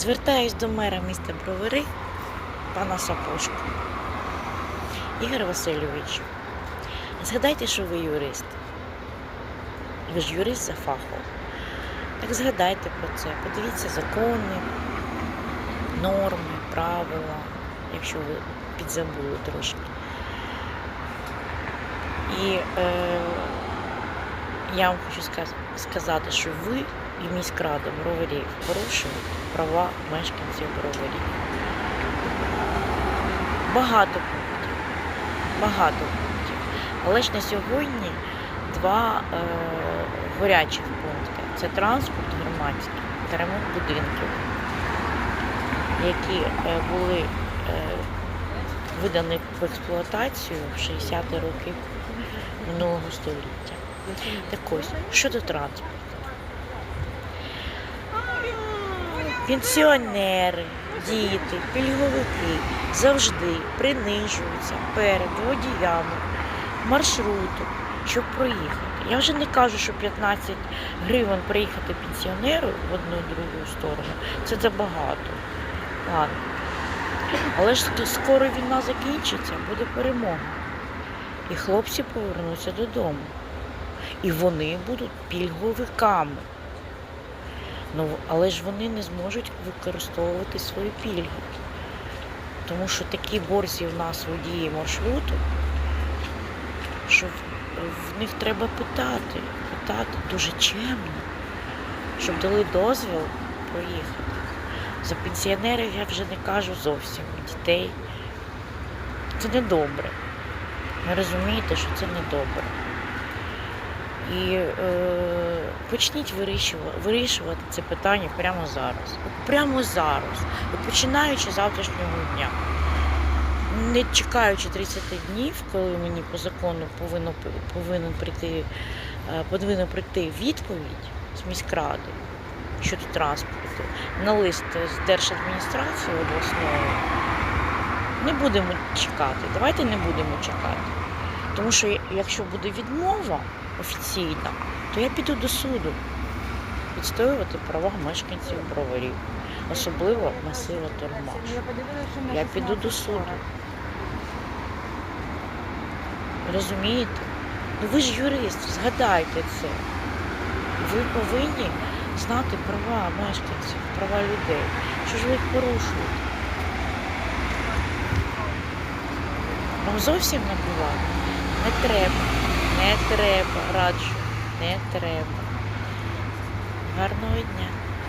Звертаюсь до мера міста Бровари, пана Сапожко. Ігор Васильович, згадайте, що ви юрист. Ви ж юрист за фахом. Так згадайте про це, подивіться закони, норми, правила, якщо ви підзабули трошки. І е, я вам хочу сказати, що ви і міськрада Броварів порушують права мешканців Броварів. Багато пунктів. Багато пунктів. Але ж на сьогодні два е, горячих пункти. Це транспорт громадський та ремонт будинків, які е, були е, видані в експлуатацію в 60-ті роки минулого століття. Так ось, щодо транспорту. Пенсіонери, діти, пільговики завжди принижуються перед водіями маршруту, щоб проїхати. Я вже не кажу, що 15 гривень приїхати пенсіонеру в одну і другу сторону. Це забагато. Ладно. Але ж скоро війна закінчиться, буде перемога. І хлопці повернуться додому. І вони будуть пільговиками. Ну, але ж вони не зможуть використовувати свої пільги. Тому що такі борзі в нас водії маршруту, що в, них треба питати, питати дуже чемно, щоб дали дозвіл проїхати. За пенсіонерів я вже не кажу зовсім, дітей. Це недобре. Ви розумієте, що це недобре. І е, почніть вирішувати, вирішувати це питання прямо зараз. Прямо зараз, починаючи з завтрашнього дня. Не чекаючи 30 днів, коли мені по закону повинно, повинен прийти, е, повинна прийти відповідь з міськради щодо транспорту на лист з держадміністрації обласної. Не будемо чекати. Давайте не будемо чекати. Тому що якщо буде відмова офіційна, то я піду до суду відстоювати права мешканців броварів, особливо масива Тормаш. Я піду до суду. Розумієте? Ну ви ж юрист, згадайте це. Ви повинні знати права мешканців, права людей. Що ж ви їх порушуєте? Вам зовсім набувати? Не треба, не треба, раджу, не треба. Гарного дня.